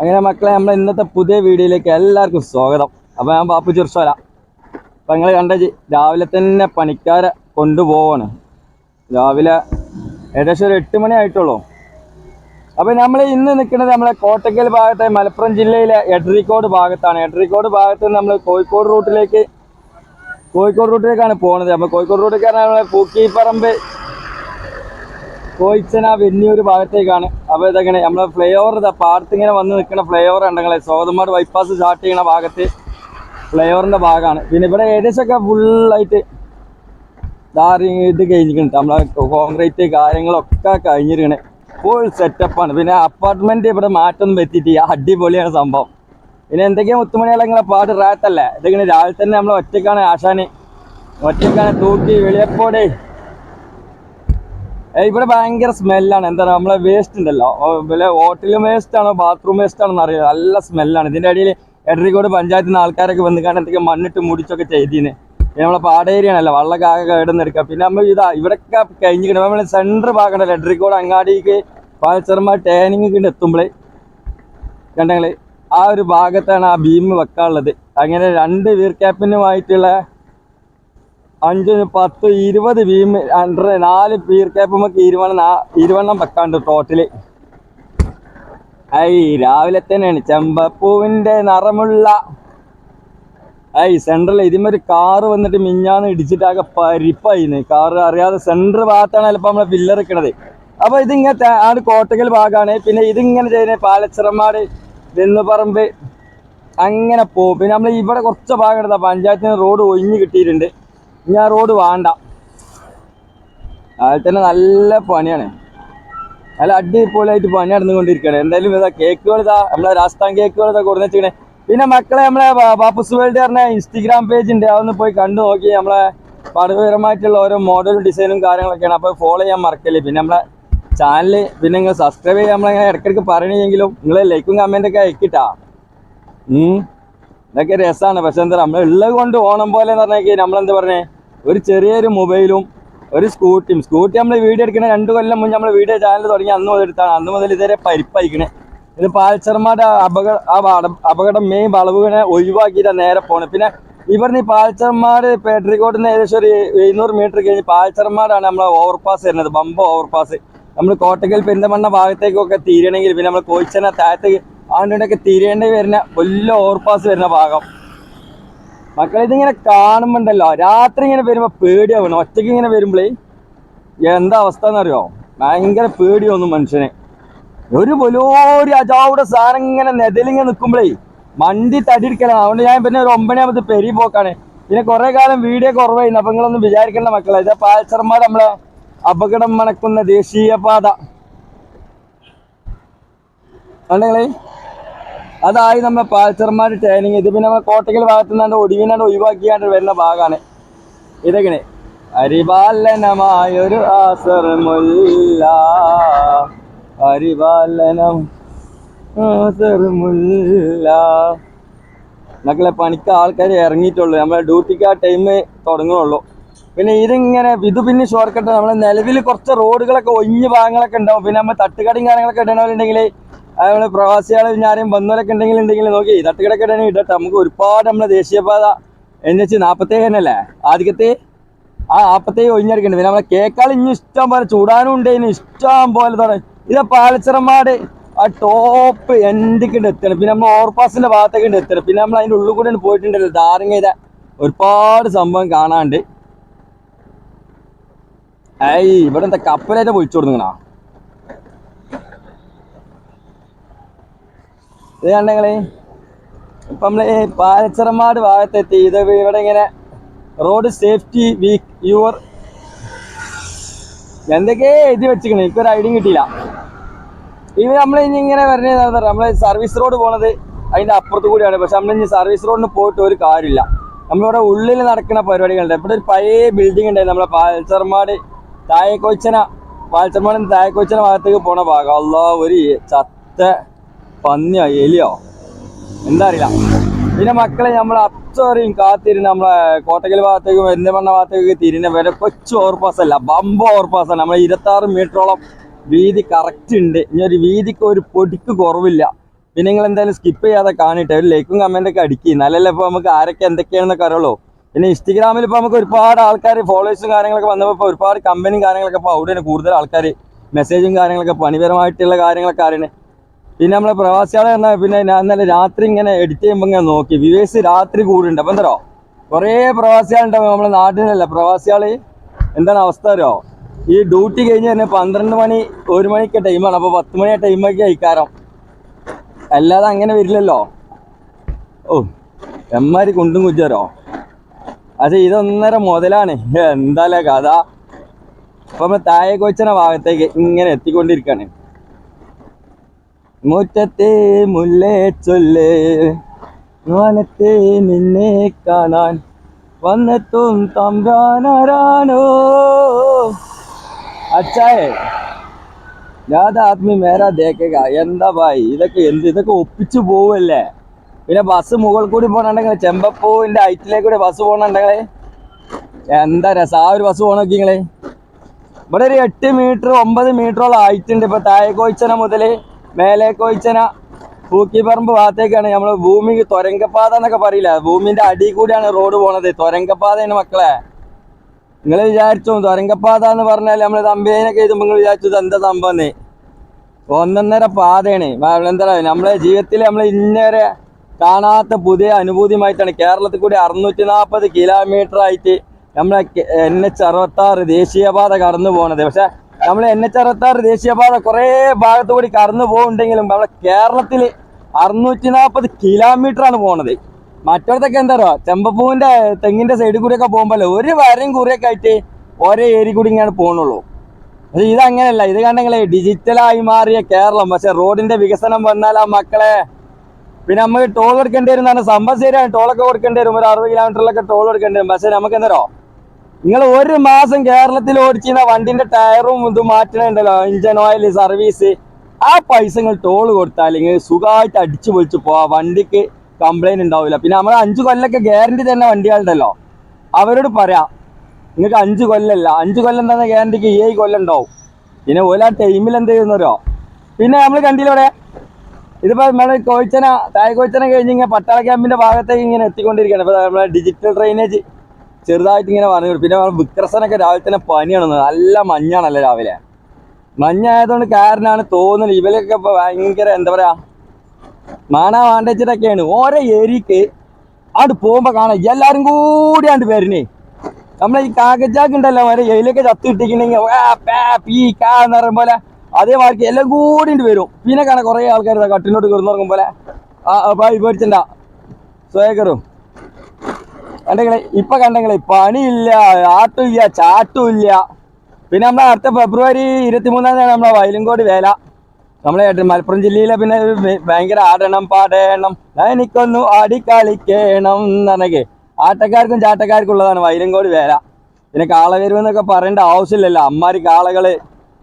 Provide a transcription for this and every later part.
അങ്ങനെ മക്കളെ നമ്മളെ ഇന്നത്തെ പുതിയ വീഡിയോയിലേക്ക് എല്ലാവർക്കും സ്വാഗതം. അപ്പോൾ ഞാൻ ബാപ്പു ചിർസോല അപ്പം നിങ്ങൾ കണ്ട രാവിലെ തന്നെ പണിക്കാരെ കൊണ്ടുപോവാണ്. രാവിലെ ഏകദേശം ഒരു എട്ട് മണി ആയിട്ടുള്ളൂ. അപ്പോൾ നമ്മൾ ഇന്ന് നിൽക്കുന്നത് നമ്മളെ കോട്ടക്കൽ ഭാഗത്തെ മലപ്പുറം ജില്ലയിലെ എഡ്രിക്കോട് ഭാഗത്താണ്. എഡ്രിക്കോട് ഭാഗത്ത് നിന്ന് നമ്മൾ കോഴിക്കോട് റൂട്ടിലേക്ക് കോഴിക്കോട് റൂട്ടിലേക്കാണ് പോകുന്നത് അപ്പോൾ കോഴിക്കോട് റൂട്ടിലേക്കാണ് നമ്മളെ പൂക്കിപ്പറമ്പ് കോയിച്ചന വെന്നിയൂർ ഭാഗത്തേക്കാണ്. അപ്പോൾ ഇതെങ്ങനെ നമ്മളെ ഫ്ലൈ ഓവർ ഇതാ പാടത്ത് ഇങ്ങനെ വന്ന് നിൽക്കുന്ന ഫ്ലൈ ഓവർ ഉണ്ടെങ്കിൽ സോതമാട് ബൈപ്പാസ് സ്റ്റാർട്ട് ചെയ്യുന്ന ഭാഗത്ത് ഫ്ലൈ ഓവറിന്റെ ഭാഗമാണ് പിന്നെ ഇവിടെ ഏകദേശമൊക്കെ ഫുള്ളായിട്ട് ധാരിങ് ഇത് കഴിഞ്ഞിട്ടുണ്ട്. നമ്മളെ കോൺക്രീറ്റ് കാര്യങ്ങളൊക്കെ കഴിഞ്ഞിരിക്കണേ. ഫുൾ സെറ്റപ്പാണ് പിന്നെ അപ്പാർട്ട്മെന്റ് ഇവിടെ മാറ്റൊന്നും പറ്റിയിട്ട് അടിപൊളിയാണ് സംഭവം. പിന്നെ എന്തൊക്കെയാ മുത്തുമണികളെ നിങ്ങളെ പാട്ട് റാത്തല്ലേ? ഇതിങ്ങനെ രാവിലെ തന്നെ നമ്മൾ ഒറ്റക്കാണ് ആശാന്. ഒറ്റക്കാണ് തൂക്കി വെളിയപ്പോടെ ഇവിടെ ഭയങ്കര സ്മെല്ലാണ് എന്താ പറയുക നമ്മളെ വേസ്റ്റ് ഉണ്ടല്ലോ. പിന്നെ ഹോട്ടൽ വേസ്റ്റ് ആണോ ബാത്റൂം വേസ്റ്റ് ആണോ എന്നറിയില്ല. നല്ല സ്മെല്ലാണ് ഇതിന്റെ അടിയിൽ എടരിക്കോട് പഞ്ചായത്തിൽ നിന്ന് ആൾക്കാരൊക്കെ വന്ന് കാണാൻ എന്തൊക്കെ മണ്ണിട്ട് മുടിച്ചൊക്കെ ചെയ്തിന്. നമ്മളെ പാടേരിയാണല്ലോ വള്ളക്കാകെ കേടുന്നെടുക്കുക. പിന്നെ നമ്മൾ ഇതാ ഇവിടെയൊക്കെ കഴിഞ്ഞിട്ട് നമ്മൾ സെന്റർ ഭാഗമുണ്ടല്ലോ എടരിക്കോട് അങ്ങാടിക്ക് പാൽച്ചർമ്മ ടേനിങ് എത്തുമ്പോഴേ കണ്ടെങ്കിൽ ആ ഒരു ഭാഗത്താണ് ആ ബീം വെക്കാനുള്ളത്. അങ്ങനെ രണ്ട് വീർ ക്യാപ്പിനുമായിട്ടുള്ള അഞ്ച് പത്ത് ഇരുപത് ബീം അണ്ടർ നാല് പീർ ക്യാപ്പുമൊക്കെ ഇരുവണ്ണം ഇരുവണ്ണം വെക്കാണ്ട് ടോട്ടൽ ഐ രാവിലെ തന്നെയാണ് ചെമ്പപ്പൂവിന്റെ നിറമുള്ള. ഐ സെൻട്രൽ ഇതിമൊരു കാറ് വന്നിട്ട് മിഞ്ഞാന്ന് ഇടിച്ചിട്ടാകെ പരിപ്പായിന്ന് കാറ് അറിയാതെ സെൻട്രൽ ഭാഗത്താണ് ചിലപ്പോൾ നമ്മളെ പില്ലർ നിൽക്കണത് അപ്പൊ ഇതിങ്ങനെ ആ കോട്ടകൽ ഭാഗമാണ് പിന്നെ ഇതിങ്ങനെ ചെയ്യുന്നത് പാലച്ചിറമാട് വെന്നുപറമ്പ് അങ്ങനെ പോകും പിന്നെ നമ്മൾ ഇവിടെ കുറച്ച് ഭാഗം എടുത്താൽ പഞ്ചായത്തിന് റോഡ് ഒഴിഞ്ഞ് കിട്ടിയിട്ടുണ്ട്. ആ റോഡ് വേണ്ട. അതിൽ തന്നെ നല്ല പണിയാണ്. നല്ല അടിപൊളിയായിട്ട് പണി നടന്നുകൊണ്ടിരിക്കുകയാണ്. എന്തായാലും ഇതാ കേക്കുകൾ ഇതാ നമ്മളെ രാജസ്ഥാൻ കേക്കുകൾ ഇതാ കൊടുന്ന് വെച്ചിരിക്കണേ. പിന്നെ മക്കളെ നമ്മളെ ബാപ്പുസ് വേൾഡ് പറഞ്ഞ ഇൻസ്റ്റഗ്രാം പേജ് ഉണ്ട്. അതൊന്ന് പോയി കണ്ടു നോക്കി. നമ്മളെ പഠനപരമായിട്ടുള്ള ഓരോ മോഡലും ഡിസൈനും കാര്യങ്ങളൊക്കെയാണ്. അപ്പോൾ ഫോളോ ചെയ്യാൻ മറക്കല്ലേ. പിന്നെ നമ്മളെ ചാനൽ പിന്നെ നിങ്ങൾ സബ്സ്ക്രൈബ് ചെയ്യാൻ നമ്മളങ്ങനെ ഇടയ്ക്കിടയ്ക്ക് പറയണമെങ്കിലും നിങ്ങൾ ലൈക്കും കമന്റൊക്കെ അയക്കിട്ടാ. ഇതൊക്കെ രസമാണ് പക്ഷെ എന്താ നമ്മൾ ഉള്ളത് കൊണ്ട് ഓണം പോലെ എന്ന് പറഞ്ഞാൽ നമ്മളെന്താ പറഞ്ഞേ? ഒരു ചെറിയൊരു മൊബൈലും ഒരു സ്കൂട്ടിയും. സ്കൂട്ടി നമ്മൾ വീഡിയോ എടുക്കണ രണ്ട് കൊല്ലം മുന്നേ നമ്മൾ വീഡിയോ ചാനൽ തുടങ്ങി അന്ന് മുതൽ എടുത്താണ്. അന്ന് മുതൽ ഇതുവരെ പരിപ്പയക്കണേ. ഇത് പാൽച്ചർമാരുടെ അപകട ആ അപകടം മെയിൻ വളവുകളെ ഒഴിവാക്കിയിട്ട് നേരെ പോണത് പിന്നെ ഇവിടുന്ന് ഈ പാൽച്ചർമാട് പേട്രിക്കോട്ടിന് ഏകദേശം ഒരു എഴുന്നൂറ് മീറ്റർ കഴിഞ്ഞ് പാൽച്ചർമാടാണ് നമ്മളെ ഓവർപാസ് വരുന്നത്. ബമ്പ ഓവർപാസ് നമ്മൾ കോട്ടക്കൽ പെരിന്തമണ്ണ ഭാഗത്തേക്കൊക്കെ തീരണമെങ്കിൽ പിന്നെ നമ്മൾ കോഴിച്ചന താഴത്തേക്ക് ആണ്ടിനൊക്കെ തിരിയേണ്ടി വരുന്ന വലിയ ഓവർപാസ് വരുന്ന ഭാഗം. മക്കളെ ഇതിങ്ങനെ കാണുമ്പോണ്ടല്ലോ? രാത്രി ഇങ്ങനെ വരുമ്പോ പേടിയാവണം ഒറ്റയ്ക്ക് ഇങ്ങനെ വരുമ്പോഴേ എന്താ അവസ്ഥ എന്നറിയോ ഭയങ്കര പേടിയൊന്നും മനുഷ്യനെ. ഒരു വലിയൊരു അജാവുടെ സാധനം ഇങ്ങനെ നെതലിങ്ങനെ നിൽക്കുമ്പോഴേ മണ്ടി തടിയിരിക്കലാണ് അതുകൊണ്ട് ഞാൻ പിന്നെ ഒരു ഒമ്പണിയാമത്തെ പെരി പോക്കാണ്. പിന്നെ കുറെ കാലം വീഡിയോ കുറവായിരുന്നു. അപ്പൊ നിങ്ങളൊന്നും വിചാരിക്കേണ്ട മക്കളെ. ഇതാ പാൽച്ചർമാർ നമ്മളെ അപകടം മണക്കുന്ന ദേശീയപാത. കണ്ടങ്ങളെ അതായി നമ്മുടെ പാൽച്ചർമാർ ട്രെയിനിങ് ഇത് പിന്നെ നമ്മുടെ കോട്ടക്കൽ ഭാഗത്തു നിന്നാണ്ട് ഒടിവിനാണ്ട് ഒഴിവാക്കിയാണ്ട് വരുന്ന ഭാഗമാണ് ഇതെങ്ങനെ അരിപാലനമായൊരു ആസർമുല്ല അരിപാലനം ആസർമുല്ല മക്കളെ പണിക്ക് ആൾക്കാർ ഇറങ്ങിയിട്ടുള്ളൂ. നമ്മളെ ഡ്യൂട്ടിക്ക് ആ ടൈം തുടങ്ങുള്ളൂ. പിന്നെ ഇതിങ്ങനെ ഇത് പിന്നെ ഷോർട്ട് കട്ട് നമ്മളെ നിലവിൽ കുറച്ച് റോഡുകളൊക്കെ ഒഴിഞ്ഞ ഭാഗങ്ങളൊക്കെ ഉണ്ടാവും. പിന്നെ നമ്മൾ തട്ടുകടയും കാര്യങ്ങളൊക്കെ ഇടണമെന്നുണ്ടെങ്കിൽ നമ്മൾ പ്രവാസികളെ ഞാനും വന്നവരൊക്കെ ഉണ്ടെങ്കിൽ ഉണ്ടെങ്കിൽ നോക്കി. തട്ടുകടയൊക്കെ ഇടണമെങ്കിൽ ഇടട്ടെ. നമുക്ക് ഒരുപാട് നമ്മുടെ ദേശീയപാത എന്ന് വെച്ച് നാൽപ്പത്തേഴ് തന്നെയല്ലേ? ആദ്യത്തെ ആ നാൽപ്പത്തേഴ് ഒഴിഞ്ഞെടുക്കണ്ട്. പിന്നെ നമ്മളെ കേക്കാൾ ഇനി ഇഷ്ടം പോലെ ചൂടാനും ഉണ്ട്. ഇനി ഇഷ്ടം പോലെ തുടങ്ങി ഇതാ പാലച്ചിറമാട് ആ ടോപ്പ് എൻഡിക്കിണ്ട് എത്തണം. പിന്നെ നമ്മൾ ഓവർപാസിന്റെ ഭാഗത്തേക്ക് ഉണ്ട് എത്തണം. പിന്നെ നമ്മൾ അതിന്റെ ഉള്ളിൽ കൂടെ പോയിട്ടുണ്ടല്ലോ ധാരങ്ങ ഒരുപാട് സംഭവം കാണാണ്ട് ഏയ് ഇവിടെ എന്താ കപ്പലായിട്ട് പൊളിച്ചു കൊടുക്കണ ഇത് കണ്ടെങ്കിൽ ഇപ്പൊ നമ്മൾ പാലച്ചിറമാട് ഭാഗത്തെത്തി. ഇത് ഇവിടെ ഇങ്ങനെ റോഡ് സേഫ്റ്റി വീക്ക് യുവർ എന്തൊക്കെ എഴുതി വെച്ചിക്കണേ എനിക്കൊരു ഐഡിയ കിട്ടിയില്ല. ഇവ നമ്മൾ ഇനി ഇങ്ങനെ വരണേ നമ്മൾ സർവീസ് റോഡ് പോണത് അതിന്റെ അപ്പുറത്ത് കൂടിയാണ്. പക്ഷെ നമ്മൾ ഇനി സർവീസ് റോഡിന് പോയിട്ട് ഒരു കാര്യമില്ല. നമ്മളിവിടെ ഉള്ളിൽ നടക്കുന്ന പരിപാടികളുണ്ട്. ഇവിടെ ഒരു പഴയ ബിൽഡിംഗ് ഉണ്ടായിരുന്നു. നമ്മളെ പാൽച്ചർമാട് തായക്കൊച്ചന പാൽച്ചർമാടിന്റെ തായക്കൊച്ചന ഭാഗത്തേക്ക് പോണ ഭാഗം. അല്ലോ ഒരു ചത്ത പന്നിയോ എലിയോ? എന്താ അറിയില്ല പിന്നെ മക്കളെ നമ്മൾ അത്രയും കാത്തിരുന്ന് നമ്മളെ കോട്ടക്കൽ ഭാഗത്തേക്ക് പെരിന്തമണ്ണ ഭാഗത്തേക്ക് തിരിഞ്ഞ വരെ കൊച്ചു ഓർപ്പാസല്ല ബമ്പ ഓർപ്പാസാണ് ആണ് നമ്മളെ ഇരുപത്തി മീറ്ററോളം വീതി കറക്റ്റ് ഉണ്ട്. ഇനി ഒരു വീതിക്ക് ഒരു പൊടിക്ക് കുറവില്ല. പിന്നെ നിങ്ങൾ എന്തായാലും സ്കിപ്പ് ചെയ്യാതെ കാണിട്ടെ. ഒരു ലൈക്കും കമന്റ് ഒക്കെ അടിക്കി. എന്നാലല്ലേ ഇപ്പോൾ നമുക്ക് ആരൊക്കെ എന്തൊക്കെയാണെന്നൊക്കെ അറിയുള്ളൂ. പിന്നെ ഇൻസ്റ്റഗ്രാമിൽ ഇപ്പോൾ നമുക്ക് ഒരുപാട് ആൾക്കാർ ഫോളോവേഴ്സും കാര്യങ്ങളൊക്കെ വന്നപ്പോൾ ഇപ്പോൾ ഒരുപാട് കമ്പനിയും കാര്യങ്ങളൊക്കെ ഇപ്പോൾ അവിടെയാണ് കൂടുതൽ ആൾക്കാർ മെസ്സേജും കാര്യങ്ങളൊക്കെ പണിപരമായിട്ടുള്ള കാര്യങ്ങളൊക്കെ അറിയണേ. പിന്നെ നമ്മളെ പ്രവാസികളെ എന്നാ പിന്നെ ഞാൻ ഇന്നലെ രാത്രി ഇങ്ങനെ എഡിറ്റ് ചെയ്യുമ്പോൾ ഇങ്ങനെ നോക്കി. വിവേസ് രാത്രി കൂടുണ്ട് അപ്പം എന്തോ കുറേ പ്രവാസികളുണ്ടാവും നമ്മളെ നാട്ടിലല്ല. പ്രവാസികൾ എന്താണ് അവസ്ഥ അറിയോ? ഈ ഡ്യൂട്ടി കഴിഞ്ഞ് തന്നെ പന്ത്രണ്ട് മണി ഒരു മണിക്ക് ടൈമാണ് അപ്പോൾ പത്ത് മണി ടൈമൊക്കെ അയക്കാരം അല്ലാതെ അങ്ങനെ വരില്ലല്ലോ. ഓ എമ്മാരി കുണ്ടും കുജറോ അതെ ഇതൊന്നര മുതലാണ്. എന്താല്ലേ കഥ? അപ്പൊ താഴെ കൊച്ചന ഭാഗത്തേക്ക് ഇങ്ങനെ എത്തിക്കൊണ്ടിരിക്കാണ്. മുറ്റത്തെ മുല്ലേ ചൊല്ലേ വനത്തെ നിന്നെ കാണാൻ വന്നെത്തും തമ്പ്രാനാരാണോ? അച്ചായേ ഞാതാത്മി മേരാ ദേക്കുക എന്താ ഭായി? ഇതൊക്കെ എന്ത് ഇതൊക്കെ ഒപ്പിച്ചു പോവല്ലേ? പിന്നെ ബസ് മുകളിൽ കൂടി പോകണുണ്ടെങ്കിൽ ചെമ്പപ്പൂവിന്റെ ഐറ്റിലേക്ക് കൂടി ബസ് പോകണുണ്ടെങ്കിൽ എന്താ രസം ആ ഒരു ബസ് പോകണ നിങ്ങൾ? ഇവിടെ ഒരു എട്ട് മീറ്റർ ഒമ്പത് മീറ്ററോളം ഉണ്ട്. ഇപ്പൊ താഴെ കോയിച്ചന മുതൽ മേലെ കോയിച്ചന പൂക്കിപ്പറമ്പ് ഭാഗത്തേക്കാണ് നമ്മൾ ഭൂമി തുരങ്കപ്പാത എന്നൊക്കെ പറയില്ല? ഭൂമിന്റെ അടി കൂടിയാണ് റോഡ് പോണത്. തുരങ്കപ്പാതയാണ് മക്കളെ. നിങ്ങൾ വിചാരിച്ചു തുരങ്കപ്പാത എന്ന് പറഞ്ഞാൽ നമ്മൾ തമ്പേനൊക്കെ എഴുതുമ്പോൾ നിങ്ങൾ വിചാരിച്ചു ഇത് എന്താ സംഭവം ഒന്നൊന്നര പാതയാണ്. എന്താ നമ്മളെ ജീവിതത്തിൽ നമ്മൾ ഇന്നേരെ കാണാത്ത പുതിയ അനുഭൂതിയുമായിട്ടാണ്. കേരളത്തിൽ കൂടി അറുന്നൂറ്റി നാൽപ്പത് കിലോമീറ്റർ ആയിട്ട് നമ്മളെ എൻ എച്ച് അറുപത്തി ആറ് ദേശീയപാത കടന്നു പോണത്. പക്ഷെ നമ്മൾ എൻ എച്ച് അറുപത്തി ആറ് ദേശീയപാത കുറേ ഭാഗത്തു കൂടി കടന്നു പോകുന്നുണ്ടെങ്കിലും നമ്മളെ കേരളത്തിൽ അറുന്നൂറ്റി നാൽപ്പത് കിലോമീറ്റർ ആണ് പോണത്. മറ്റോടത്തൊക്കെ എന്താ പറയുക ചെമ്പപ്പൂവിന്റെ തെങ്ങിന്റെ സൈഡിൽ കൂടിയൊക്കെ പോകുമ്പോൾ ഒരു വരയും കുറിയൊക്കെ ആയിട്ട് ഒരേ ഏരി കൂടി ഇങ്ങനെ പോകണുള്ളൂ പക്ഷെ ഇതങ്ങനെയല്ല ഇത് കണ്ടെങ്കിൽ ഡിജിറ്റലായി മാറിയ കേരളം. പക്ഷെ റോഡിന്റെ വികസനം വന്നാൽ ആ മക്കളെ പിന്നെ നമുക്ക് ടോൾ കൊടുക്കേണ്ടി വരും എന്നാണ് സംഭവം ശരിയാണ്. ടോളൊക്കെ കൊടുക്കേണ്ടി വരും. ഒരു അറുപത് കിലോമീറ്ററിലൊക്കെ ടോൾ കൊടുക്കേണ്ടി വരും. പക്ഷെ നമുക്ക് എന്തോ നിങ്ങൾ ഒരു മാസം കേരളത്തിൽ ഓടിച്ചിരുന്ന വണ്ടിന്റെ ടയറും ഇത് മാറ്റണുണ്ടല്ലോ. ഇഞ്ചൻ ഓയിൽ സർവീസ് ആ പൈസ നിങ്ങൾ ടോൾ കൊടുത്താൽ നിങ്ങൾ സുഖമായിട്ട് അടിച്ചു പൊളിച്ച് പോവാ. വണ്ടിക്ക് കംപ്ലൈന്റ് ഉണ്ടാവില്ല പിന്നെ നമ്മൾ അഞ്ചു കൊല്ലൊക്കെ ഗ്യാരണ്ടി തന്നെ വണ്ടികളുണ്ടല്ലോ. അവരോട് പറയാം നിങ്ങൾക്ക് അഞ്ച് കൊല്ലല്ല. അഞ്ച് കൊല്ലം തന്നെ ഗ്യാരണ്ടിക്ക് ഏഴ് കൊല്ലം ഉണ്ടാവും. പിന്നെ ഓല ടൈമിൽ എന്ത് ചെയ്യുന്നവരോ പിന്നെ നമ്മൾ കണ്ടില്ലേ ഇതിപ്പോൾ നമ്മുടെ കോഴിച്ചന താഴെ കോഴിച്ചന കഴിഞ്ഞ് ഇങ്ങനെ പട്ടാള ക്യാമ്പിന്റെ ഭാഗത്തേക്ക് ഇങ്ങനെ എത്തിക്കൊണ്ടിരിക്കുകയാണ്. ഇപ്പൊ നമ്മുടെ ഡിജിറ്റൽ ഡ്രെയിനേജ് ചെറുതായിട്ട് ഇങ്ങനെ പറഞ്ഞു പിന്നെ വിക്രസനൊക്കെ രാവിലെ തന്നെ പനിയാണ്. നല്ല മഞ്ഞാണല്ലോ രാവിലെ. മഞ്ഞായതുകൊണ്ട് കാരനാണ് തോന്നുന്നത്. ഇവരൊക്കെ ഇപ്പൊ ഭയങ്കര എന്താ പറയാ മാനാ വാണ്ടച്ചിട്ടൊക്കെയാണ് ഓരോ ഏരിയക്ക് അവിടെ പോകുമ്പോ കാണാം. എല്ലാരും കൂടി ആണ്ട് വരണേ. നമ്മളെ ഈ കാക്കച്ചാക്ക് ഉണ്ടല്ലോ ഓരോ എയിലൊക്കെ ചത്ത് കിട്ടിക്കുന്നെങ്കിൽ പോലെ അതേമാതിരി എല്ലാം കൂടി ഉണ്ട് വരും. പിന്നെ കാണാം കുറെ ആൾക്കാർ കട്ടിനോട്ട് കിടന്നുറങ്ങും പോലെ. ആ പേടിച്ചണ്ട. സ്വയക്കറും കണ്ടെങ്കിലേ ഇപ്പൊ കണ്ടെങ്കിലേ പണിയില്ല ആട്ടും ചാട്ടുമില്ല. പിന്നെ നമ്മളെ അടുത്ത ഫെബ്രുവരി ഇരുപത്തിമൂന്നാം തീയതി നമ്മളെ വയലുംകോട് വേല. നമ്മളെ മലപ്പുറം ജില്ലയിലെ പിന്നെ ഭയങ്കര ആടണം പാടണം. എനിക്കൊന്നു ആടിക്കളിക്കണം കളിക്കണം എന്നൊക്കെ ആട്ടക്കാർക്കും ചാട്ടക്കാർക്കും ഉള്ളതാണ് വൈരങ്കോട് വേല. പിന്നെ കാള വരുമെന്നൊക്കെ പറയേണ്ട ആവശ്യമില്ലല്ലോ. അമ്മാരി കാളകൾ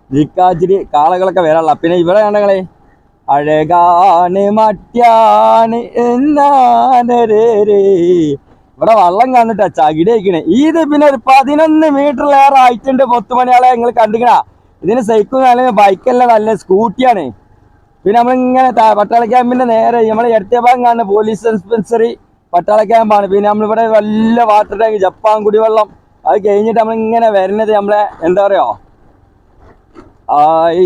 ജിക്കാച്ചിരി കാളകളൊക്കെ വരാനുള്ള പിന്നെ ഇവിടെ കണ്ടങ്ങളെ അഴകാണ് മറ്റാണ് എന്നാനരേ ഇവിടെ വള്ളം കണ്ടിട്ടാ ചകിടി അയക്കണേ. ഇത് പിന്നെ ഒരു പതിനൊന്ന് മീറ്ററിലേറെ ആയിട്ടുണ്ട് പൊത്തുമണിയാളെ നിങ്ങൾ കണ്ടിക്കണ. ഇതിന് സൈക്കിൾ നല്ല ബൈക്കല്ല നല്ല സ്കൂട്ടിയാണ് പിന്നെ നമ്മളിങ്ങനെ പട്ടാള ക്യാമ്പിന്റെ നേരെ നമ്മളെ എടുത്ത ഭാഗം കാണുന്ന പോലീസ് ഡിസ്പെൻസറി പട്ടാള ക്യാമ്പാണ് പിന്നെ നമ്മളിവിടെ വല്ല വാട്ടർ ടാങ്ക് ജപ്പാൻ കുടിവെള്ളം. അത് കഴിഞ്ഞിട്ട് നമ്മളിങ്ങനെ വരുന്നത് നമ്മളെ എന്താ പറയോ? ആയി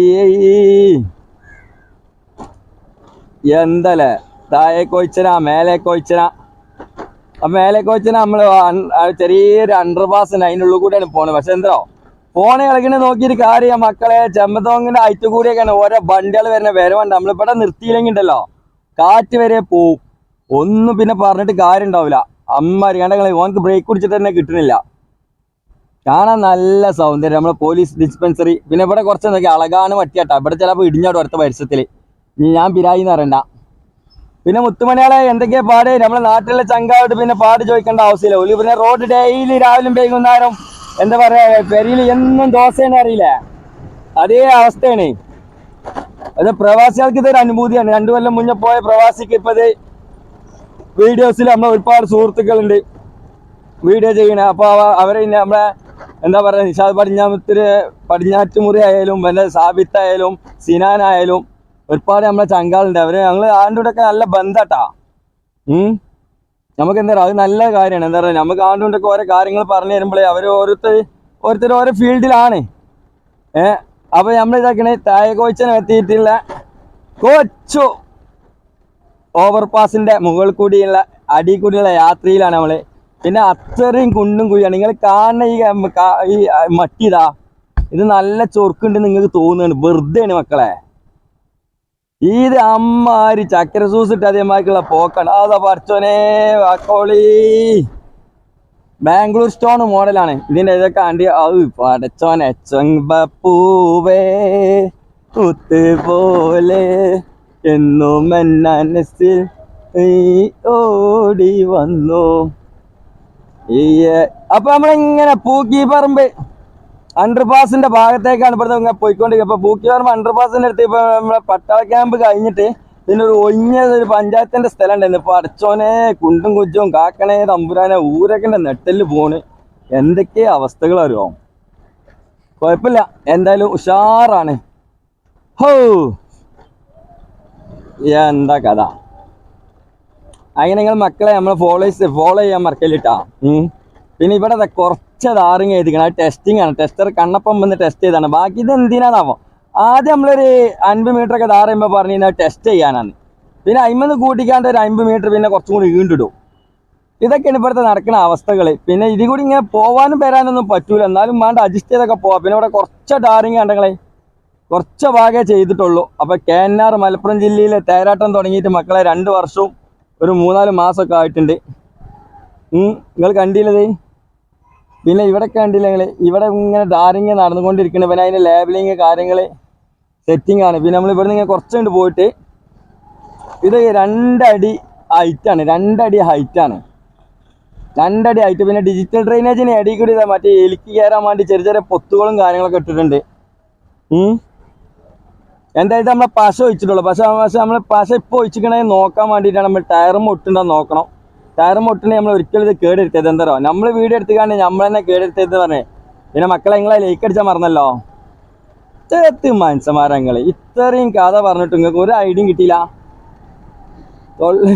എന്തല്ലേ? താഴെ കൊയിച്ചന മേലെ കൊയിച്ചന മേലെ നമ്മൾ അൺ- ആ ചെറിയൊരു അണ്ടർ പാസ് ഉണ്ട് അതിനുള്ളിൽ കൂടെയാണ് പോണത്. പക്ഷെ എന്തോ ഫോണ് കളിക്കണ നോക്കിയിട്ട് കാര്യം മക്കളെ ചെമ്മത്തോങ്ങിന്റെ അയറ്റ് കൂടിയൊക്കെയാണ് ഓരോ വണ്ടികൾ വരുന്ന വരവുണ്ട് നമ്മളിവിടെ നിർത്തിയില്ലെങ്കിൽ ഉണ്ടല്ലോ കാറ്റ് വരെ പോവും. ഒന്നും പിന്നെ പറഞ്ഞിട്ട് കാര്യം ഉണ്ടാവില്ല അമ്മ അറിയാണ്ടെങ്കിൽ ഓനക്ക് ബ്രേക്ക് കുടിച്ചിട്ട് തന്നെ കിട്ടണില്ല. കാണാൻ നല്ല സൗന്ദര്യം. നമ്മളെ പോലീസ് ഡിസ്പെൻസറി പിന്നെ ഇവിടെ കുറച്ച് നോക്കി അളകാണ് വട്ടിയാട്ടാ ഇവിടെ ചിലപ്പോൾ ഇടിഞ്ഞാടും അടുത്ത പരിസരത്തിൽ ഞാൻ പിരായി എന്ന് പറയണ്ട. പിന്നെ മുത്തുമണിയാളെ എന്തൊക്കെയാ പാട്? നമ്മളെ നാട്ടിലെ ചങ്കായിട്ട് പിന്നെ പാട് ചോദിക്കേണ്ട ആവശ്യമില്ല. ഒരു പിന്നെ റോഡ് ഡെയിലി രാവിലെ വൈകുന്നേരം എന്താ പറയാ പെരിയിൽ എന്നും ദോശയാണ് അറിയില്ല? അതേ അവസ്ഥയാണ്. അത് പ്രവാസികൾക്ക് ഇതൊരു അനുഭൂതിയാണ്. രണ്ടു കൊല്ലം മുന്നേ പോയ പ്രവാസിക്ക് ഇപ്പത് വീഡിയോസിൽ നമ്മളെ ഒരുപാട് സുഹൃത്തുക്കളുണ്ട്. വീഡിയോ ചെയ്യണേ അപ്പൊ അവരെ നമ്മളെ എന്താ പറയാ നിഷാദ് പടിഞ്ഞാമത്തിന് പടിഞ്ഞാറ്റുമുറി ആയാലും പിന്നെ സാബിത്ത് ആയാലും സിനാൻ ആയാലും ഒരുപാട് നമ്മളെ ചങ്കാളുണ്ട്. അവർ ഞങ്ങൾ ആണ്ട് കൂടെ ഒക്കെ നല്ല ബന്ധാട്ടാ. ഉം? നമുക്ക് എന്താ പറയുക അത് നല്ല കാര്യമാണ്. എന്താ പറയുക? നമുക്ക് ആണ്ട് കൊണ്ടൊക്കെ ഓരോ കാര്യങ്ങൾ പറഞ്ഞു തരുമ്പോഴേ അവർ ഓരോരുത്തർ ഓരോരുത്തർ ഓരോ ഫീൽഡിലാണ്. ഏ? അപ്പൊ നമ്മൾ ഇതാക്കണേ താഴെ കോച്ചനെ എത്തിയിട്ടില്ല കൊച്ചു ഓവർ പാസിന്റെ മുകളിൽ കൂടിയുള്ള അടി കൂടിയുള്ള യാത്രയിലാണ് നമ്മൾ. പിന്നെ അത്രയും കുണ്ടും കുഴിയാണ്. നിങ്ങൾ കാണുന്ന ഈ മട്ടിതാ. ഇത് നല്ല ചൊറുക്കുണ്ട് നിങ്ങൾക്ക് തോന്നുന്നുണ്ട്. വെറുതെയാണ് മക്കളെ. ഇത് അമ്മാരി ചക്കര സൂസ് ഇട്ട് അതേമാതിരിക്കുള്ള പോക്കാണ്. അതാ പറിച്ചോനെ വാക്കോളി. ബാംഗ്ലൂർ സ്റ്റോൺ മോഡലാണ്. ഇതിന്റെ ഇതൊക്കെ ആണ്ടി അത് പടച്ചോനെ ചെമ്പപ്പൂവേ കുത്ത് പോലെ എന്നും മനസ്സിൽ ഓടി വന്നു. അപ്പൊ നമ്മളിങ്ങനെ പൂക്കി പറമ്പ്. അണ്ടർപാസിന്റെ ഭാഗത്തേക്കാണ് ഇവിടുന്ന് അപ്പൊ ബൂക്കി പറയുമ്പോൾ അണ്ടർപാസിന്റെ അടുത്ത് ഇപ്പൊ നമ്മളെ പട്ടാള ക്യാമ്പ് കഴിഞ്ഞിട്ട് പിന്നെ ഒരു ഒഴിഞ്ഞ ഒരു പഞ്ചായത്തിന്റെ സ്ഥലം ഉണ്ടായിരുന്നു ഇപ്പൊ അടച്ചോനെ കുണ്ടും കുജ്ജും കാക്കണേ തമ്പുരാനെ ഊരൊക്കെ നെട്ടൽ പോണ്. എന്തൊക്കെ അവസ്ഥകൾ അറിയോ? കുഴപ്പമില്ല എന്തായാലും ഉഷാറാണ്. ഹോ! എന്താ കഥ? അങ്ങനെ നിങ്ങൾ മക്കളെ നമ്മളെ ഫോളോസ് ഫോളോ ചെയ്യാൻ മറക്കല്ലിട്ടാ. പിന്നെ ഇവിടെ ദാ കുറച്ച് ധാറിങ് എഴുതിക്കണം അത് ടെസ്റ്റിംഗ് ആണ്. ടെസ്റ്റർ കണ്ണപ്പം വന്ന് ടെസ്റ്റ് ചെയ്താണ്. ബാക്കി ഇത് എന്തിനാണാവോ ആദ്യം നമ്മളൊരു അൻപത് മീറ്റർ ഒക്കെ ധാര ചെയ്യുമ്പോൾ പറഞ്ഞു കഴിഞ്ഞാൽ ടെസ്റ്റ് ചെയ്യാനാണ് പിന്നെ അമ്പത് കൂട്ടിക്കാണ്ട് ഒരു അമ്പത് മീറ്റർ പിന്നെ കുറച്ചും കൂടി വീണ്ടിടും. ഇതൊക്കെയാണ് ഇപ്പോഴത്തെ നടക്കുന്ന അവസ്ഥകൾ പിന്നെ ഇതിൽ കൂടി ഇങ്ങനെ പോവാനും വരാനൊന്നും പറ്റൂല. എന്നാലും വേണ്ട അഡ്ജസ്റ്റ് ചെയ്തൊക്കെ പോവാം. പിന്നെ ഇവിടെ കുറച്ച് ടാറിങ് കണ്ടങ്ങളെ കുറച്ച് ഭാഗമേ ചെയ്തിട്ടുള്ളൂ. അപ്പോൾ കെ എൻ ആർ മലപ്പുറം ജില്ലയിലെ തേരാട്ടം തുടങ്ങിയിട്ട് മക്കളെ രണ്ട് വർഷവും ഒരു മൂന്നാൽ മാസമൊക്കെ ആയിട്ടുണ്ട്. നിങ്ങൾ കണ്ടില്ലത് പിന്നെ ഇവിടെ കണ്ടില്ലെങ്കിൽ ഇവിടെ ഇങ്ങനെ ഡാരിങ് നടന്നുകൊണ്ടിരിക്കുന്നത് പിന്നെ അതിന്റെ ലേബലിങ് കാര്യങ്ങൾ സെറ്റിംഗ് ആണ്. പിന്നെ നമ്മൾ ഇവിടെ നിന്ന് ഇങ്ങനെ കുറച്ചുകൊണ്ട് പോയിട്ട് ഇത് രണ്ടടി ഹൈറ്റാണ് രണ്ടടി ഹൈറ്റാണ് രണ്ടടി ഹൈറ്റ് പിന്നെ ഡിജിറ്റൽ ഡ്രെയിനേജിന് അടി കൂടി ഇതാ മറ്റേ എലിക്ക് കയറാൻ വേണ്ടി ചെറിയ ചെറിയ പൊത്തുകളും കാര്യങ്ങളൊക്കെ ഇട്ടിട്ടുണ്ട്. എന്തായാലും നമ്മളെ പശ ഒഴിച്ചിട്ടുള്ളൂ. പശ പശ നമ്മൾ പശ ഇപ്പോൾ ഒഴിച്ചിക്കണേ നോക്കാൻ വേണ്ടിയിട്ടാണ്. നമ്മൾ ടയറും ഒട്ടുണ്ടോ നോക്കണം. ടയറും മുട്ടിനെ നമ്മൾ ഒരിക്കലും ഇത് കേടെടുത്തത് എന്താ നമ്മൾ വീഡിയോ എടുത്തുകാണ്ട് നമ്മൾ തന്നെ കേടെടുത്തത് പറഞ്ഞേ പിന്നെ മക്കളെ നിങ്ങളെ ലൈക്ക് അടിച്ചാൽ മറന്നല്ലോ? ഇത്തരത്തി മനുഷ്യന്മാരങ്ങൾ ഇത്രയും കഥ പറഞ്ഞിട്ട് നിങ്ങൾക്ക് ഒരു ഐഡിയും കിട്ടിയില്ല. തൊള്ള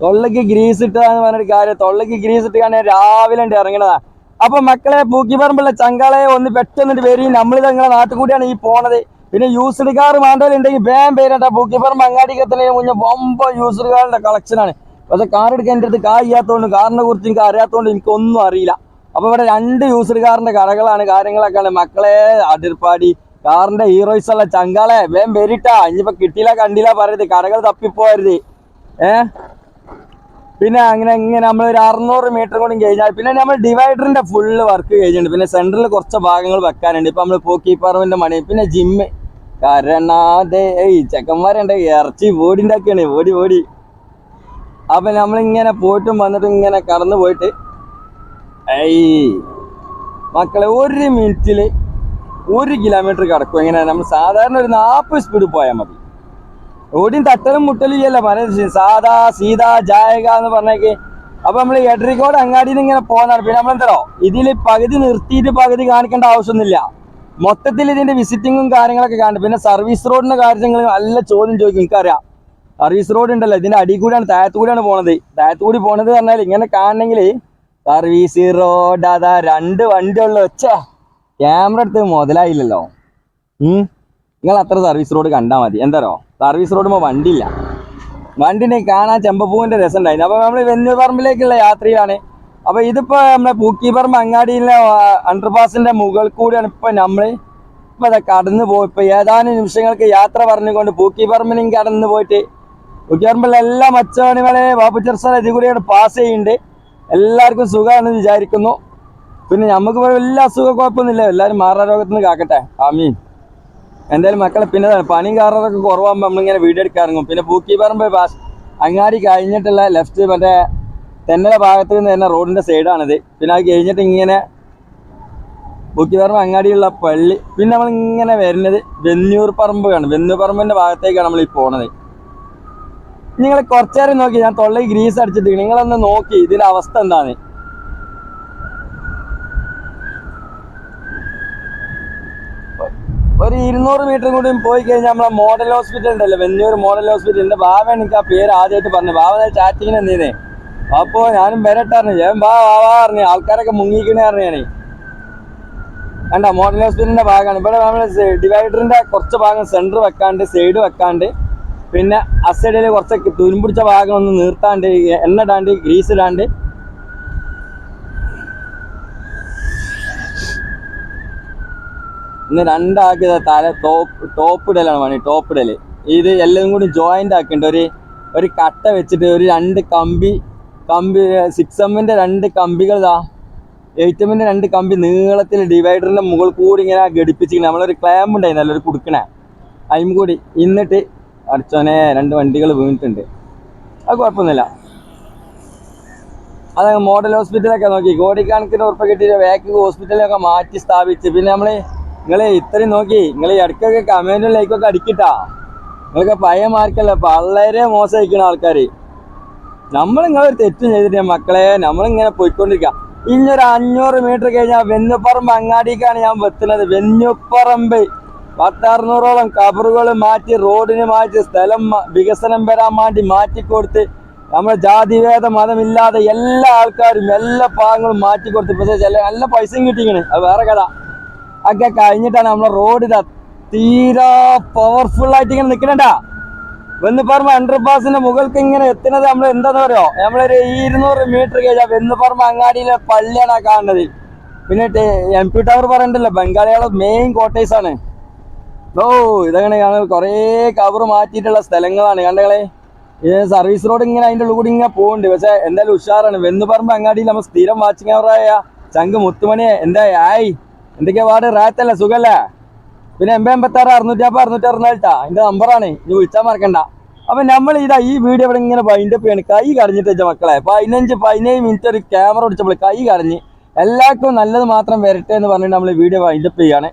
തൊള്ളക്ക് ഗ്രീസ് ഇട്ടതാന്ന് പറഞ്ഞൊരു കാര്യം തൊള്ളക്ക് ഗ്രീസ് ഇട്ട് രാവിലെ ഉണ്ട് ഇറങ്ങണതാ. അപ്പൊ മക്കളെ പൂക്കിപ്പറമ്പുള്ള ചങ്കളെ ഒന്ന് പെട്ടെന്നിട്ട് വരും നമ്മളിത് നിങ്ങളെ നാട്ടിൽ കൂടിയാണ് ഈ പോണത്. പിന്നെ യൂസ്ഡ് കാർ മാണ്ടലുണ്ടെങ്കിൽ വേം പേരട്ടാ പൂക്കിപ്പറമ്പ് അങ്ങാടിക്ക് എത്തുന്നതിന് മുന്നേ ബൊമ്പ യൂസ്ഡ് കാറിന്റെ കളക്ഷനാണ് പക്ഷെ കാർ എടുക്കാൻ എന്റെ അടുത്ത് കായ്യാത്തതുകൊണ്ട് കാറിനെ കുറിച്ച് എനിക്ക് അറിയാത്തതുകൊണ്ട് എനിക്കൊന്നും അറിയില്ല. അപ്പൊ ഇവിടെ രണ്ട് യൂസർ കാറിന്റെ കടകളാണ് കാര്യങ്ങളൊക്കെയാണ്. മക്കളെ അതിർപ്പാടി കാറിന്റെ ഹീറോയിസ് അല്ല ചങ്കാളെ വേം വരിട്ടാ. ഇനിയിപ്പൊ കിട്ടിയില്ല കണ്ടില്ല പറയരുത്. കടകൾ തപ്പിപ്പോരുത് ഏ? പിന്നെ അങ്ങനെ ഇങ്ങനെ നമ്മൾ ഒരു അറുന്നൂറ് മീറ്റർ കൂടി കഴിഞ്ഞാൽ പിന്നെ നമ്മൾ ഡിവൈഡറിന്റെ ഫുള്ള് വർക്ക് കഴിഞ്ഞിട്ടുണ്ട്. പിന്നെ സെന്ററിൽ കുറച്ച് ഭാഗങ്ങൾ വെക്കാനുണ്ട്. ഇപ്പൊ നമ്മൾ പോക്കി പറമ്പിന്റെ മണി പിന്നെ ജിമ്മ് കരണാതെ ഈ ചെക്കന്മാരുണ്ട്. ഇറച്ചി ബോഡി ഒക്കെയാണ്. ബോഡി ഓടി അപ്പൊ നമ്മളിങ്ങനെ പോയിട്ടും വന്നിട്ടും ഇങ്ങനെ കടന്നു പോയിട്ട് ഐ മക്കളെ ഒരു മിനിറ്റിൽ ഒരു കിലോമീറ്റർ കിടക്കും. എങ്ങനെ നമ്മൾ സാധാരണ ഒരു നാൽപ്പത് സ്പീഡ് പോയാൽ മതി. ഓടിയും തട്ടലും മുട്ടലും ഇല്ല പറയുന്നത് സാധാ സീത ജായക എന്ന് പറഞ്ഞേക്ക്. അപ്പൊ നമ്മൾ എഡറിക്കോട് അങ്ങാടിയിൽ നിന്ന് ഇങ്ങനെ പോകുന്നതാണ് പിന്നെ നമ്മളെന്തോ ഇതിൽ പകുതി നിർത്തിയിട്ട് പകുതി കാണിക്കേണ്ട ആവശ്യമൊന്നുമില്ല. മൊത്തത്തിൽ ഇതിന്റെ വിസിറ്റിങ്ങും കാര്യങ്ങളൊക്കെ കാണും. പിന്നെ സർവീസ് റോഡിന്റെ കാര്യങ്ങൾ നല്ല ചോദ്യം ചോദിക്കും. എനിക്കറിയാം. സർവീസ് റോഡ് ഉണ്ടല്ലോ. ഇതിന്റെ അടി കൂടിയാണ് താഴത്തു കൂടിയാണ് പോണത്. താഴത്തു കൂടി പോണത് പറഞ്ഞാൽ ഇങ്ങനെ കാണണമെങ്കിൽ സർവീസ് റോഡ് അതാ രണ്ട് വണ്ടി ഉള്ള. വെച്ച ക്യാമറ എടുത്ത് മുതലായില്ലല്ലോ. നിങ്ങൾ അത്ര സർവീസ് റോഡ് കണ്ടാൽ മതി. എന്താറോ സർവീസ് റോഡ് വണ്ടിയില്ല. വണ്ടിനെ കാണാൻ ചെമ്പപ്പൂവിന്റെ രസം ഉണ്ടായിരുന്നു അപ്പൊ നമ്മൾ വെന്നുപറമ്പിലേക്കുള്ള യാത്രയിലാണ്. അപ്പൊ ഇതിപ്പോ നമ്മളെ പൂക്കിപ്പറമ്പ് അങ്ങാടിയിലെ അണ്ടർപാസിന്റെ മുകളിൽ കൂടിയാണ് ഇപ്പൊ നമ്മൾ ഇപ്പൊ കടന്നു പോയി. ഇപ്പൊ ഏതാനും നിമിഷങ്ങൾക്ക് യാത്ര പറഞ്ഞുകൊണ്ട് പൂക്കിപ്പറമ്പിലും കടന്നു പോയിട്ട് പൂക്കിപ്പറമ്പിലെ എല്ലാ മച്ചവണികളെ ബാബുച്ചർസാൻ ഇതിൽ കൂടിയാണ് പാസ് ചെയ്യുന്നുണ്ട്. എല്ലാവർക്കും സുഖമാണെന്ന് വിചാരിക്കുന്നു. പിന്നെ നമുക്ക് വലിയ അസുഖ കുഴപ്പമൊന്നുമില്ല. എല്ലാവരും മാറാരോഗത്തിൽ നിന്ന് കാക്കട്ടെ. ആമീൻ. എന്തായാലും മക്കളെ പിന്നെ പണി പണിയും കാറൊക്കെ കുറവാകുമ്പോൾ നമ്മളിങ്ങനെ വീഡിയോ എടുക്കാറുങ്ങും പിന്നെ പൂക്കിപ്പറമ്പ് പാസ് അങ്ങാടി കഴിഞ്ഞിട്ടുള്ള ലെഫ്റ്റ് മറ്റേ തെന്നല ഭാഗത്ത് നിന്ന് തന്നെ റോഡിന്റെ സൈഡാണിത് പിന്നെ അത് കഴിഞ്ഞിട്ട് ഇങ്ങനെ പൂക്കിപ്പറമ്പ് അങ്ങാടിയുള്ള പള്ളി. പിന്നെ നമ്മൾ ഇങ്ങനെ വരുന്നത് വെന്നൂർ പറമ്പ് കാണും വെന്നൂർ പറമ്പിന്റെ ഭാഗത്തേക്കാണ് നമ്മൾ ഈ പോണത്. നിങ്ങൾ കുറച്ചേരം നോക്കി ഞാൻ തൊള്ളി ഗ്രീസ് അടിച്ചിട്ട് നിങ്ങളൊന്ന് നോക്കി ഇതിന്റെ അവസ്ഥ എന്താണ്? ഒരു ഇരുന്നൂറ് മീറ്റർ കൂടി പോയി കഴിഞ്ഞാൽ നമ്മളെ മോഡൽ ഹോസ്പിറ്റൽ ഉണ്ടല്ലോ വെന്നൂർ മോഡൽ ഹോസ്പിറ്റൽ. ഹോസ്പിറ്റലിന്റെ ബാബ എനിക്ക് ആ പേര് ആദ്യമായിട്ട് പറഞ്ഞു. ബാബ ചാറ്റിങ്ങിന് എന്തിനെ അപ്പോ ഞാനും വരട്ടറിഞ്ഞു ഞാൻ ബാ വാ പറഞ്ഞു. ആൾക്കാരൊക്കെ മുങ്ങിക്കണേ പറഞ്ഞു ഞാനേ. കണ്ട മോഡൽ ഹോസ്പിറ്റലിന്റെ ഭാഗമാണ്. ഇവിടെ നമ്മൾ ഡിവൈഡറിന്റെ കുറച്ച് ഭാഗം സെന്റർ വെക്കാണ്ട് സൈഡ് വെക്കാണ്ട് പിന്നെ അസൈഡിൽ കുറച്ച് തുരുമ്പിടിച്ച ഭാഗം ഒന്ന് നിർത്താണ്ട് എണ്ണ ഇടാണ്ട് ഗ്രീസ് ഇടാണ്ട്. ഇന്ന് രണ്ടാക്കിയത് തല ടോപ്പ് ടോപ്പ് ഇടലാണ് പണി ടോപ്പ് ഇടൽ ഇത് എല്ലാം കൂടി ജോയിന്റ് ആക്കിണ്ട് ഒരു ഒരു കട്ട വെച്ചിട്ട് ഒരു രണ്ട് കമ്പി കമ്പി സിക്സ് എമ്മിന്റെ രണ്ട് കമ്പികൾ ഇതാ എയ്റ്റ് എമ്മിന്റെ രണ്ട് കമ്പി നീളത്തിൽ ഡിവൈഡറിന്റെ മുകളിൽ കൂടി ഇങ്ങനെ ഘടിപ്പിച്ചിങ്ങനെ നമ്മളൊരു ക്ലാമ്പ് ഉണ്ടായിരുന്നല്ലോ ഒരു കുടുക്കണേ. അതിനും കൂടി ഇന്നിട്ട് അടിച്ചോനെ രണ്ട് വണ്ടികൾ വീണിട്ടുണ്ട്. അത് കുഴപ്പമൊന്നുമില്ല. അത് മോഡൽ ഹോസ്പിറ്റലൊക്കെ നോക്കി. കോടിക്കണക്കിന് ഉറപ്പ് കിട്ടിയ വേക്ക് ഹോസ്പിറ്റലൊക്കെ മാറ്റി സ്ഥാപിച്ച്. പിന്നെ നമ്മൾ നിങ്ങൾ ഇത്രയും നോക്കി. നിങ്ങൾ ഇടയ്ക്കൊക്കെ ലൈക്കൊക്കെ അടിക്കിട്ടാ. നിങ്ങളൊക്കെ പഴയ മാർക്കല്ല. വളരെ മോശമായിരിക്കണ ആൾക്കാർ നമ്മൾ നിങ്ങളൊരു തെറ്റും ചെയ്തിട്ടില്ല മക്കളെ നമ്മളിങ്ങനെ പോയിക്കൊണ്ടിരിക്കുക ഇനിയൊരു അഞ്ഞൂറ് മീറ്റർ കഴിഞ്ഞാൽ വെന്നുപ്പറമ്പ് അങ്ങാടിക്കാണ് ഞാൻ വെത്തുന്നത്. വെന്നുപ്പറമ്പ് പത്തറുന്നൂറോളം കബറുകൾ മാറ്റി റോഡിന് മാറ്റി സ്ഥലം വികസനം വരാൻ വേണ്ടി മാറ്റിക്കൊടുത്ത് നമ്മുടെ ജാതിഭേദ മതമില്ലാതെ എല്ലാ ആൾക്കാരും എല്ലാ പാവങ്ങളും മാറ്റിക്കൊടുത്ത് പക്ഷേ ചില നല്ല പൈസയും കിട്ടിക്കണ് അത് വേറെ കഥ. ഒക്കെ കഴിഞ്ഞിട്ടാണ് നമ്മളെ റോഡ് ഇതാ തീരാ ആയിട്ട് ഇങ്ങനെ നിൽക്കണണ്ടാ വെന്നുപറമ്പ് അണ്ടർപാസിന്റെ മുകൾക്ക് ഇങ്ങനെ എത്തുന്നത് നമ്മൾ എന്താന്ന് പറയോ നമ്മളൊരു ഇരുന്നൂറ് മീറ്റർ കഴിഞ്ഞാൽ വെന്നുപറമ്പ് അങ്ങാടിയിലെ പള്ളിയാണ് കാണുന്നത്. പിന്നെ എം പി ടവർ പറയണ്ടല്ലോ ബംഗാളികളെ മെയിൻ കോട്ടേഴ്സാണ് ഓ ഇതങ്ങനെ ഞങ്ങൾ കുറേ കവർ മാറ്റിയിട്ടുള്ള സ്ഥലങ്ങളാണ്. ഇത് സർവീസ് റോഡ് ഇങ്ങനെ അതിന്റെ ഉള്ളിൽ കൂടി ഇങ്ങനെ പോകുന്നുണ്ട് പക്ഷെ എന്തായാലും ഉഷാറാണ്. വെന്ന് പറമ്പ് അങ്ങാടിയിൽ നമ്മൾ സ്ഥിരം വാച്ചിങ് അവറായ ചങ്ക് മുത്തുമണിയെ. എന്താ ആയി? എന്തൊക്കെയാ പാട്? റാത്തല്ലേ സുഖല്ലേ? പിന്നെ എൺപത് എൺപത്താറ് അറുന്നൂറ്റി അപ്പം അറുന്നൂറ്റി അറുന്നാലിട്ടാ അതിന്റെ നമ്പറാണ് ഇത് വിളിച്ചാൽ മറക്കണ്ട. അപ്പൊ നമ്മൾ ഇതാ ഈ വീഡിയോ ഇവിടെ ഇങ്ങനെ വൈൻഡപ്പ് ചെയ്യണം. കൈ കടഞ്ഞിട്ട് വെച്ച മക്കളെ പതിനഞ്ച് പതിനേഴ് മിനിറ്റ് ഒരു ക്യാമറ പിടിച്ചപ്പോൾ കൈ കടഞ്ഞ് എല്ലാവർക്കും നല്ലത് മാത്രം വരട്ടെ എന്ന് പറഞ്ഞിട്ട് നമ്മൾ വീഡിയോ വൈൻഡപ്പ് ചെയ്യാണ്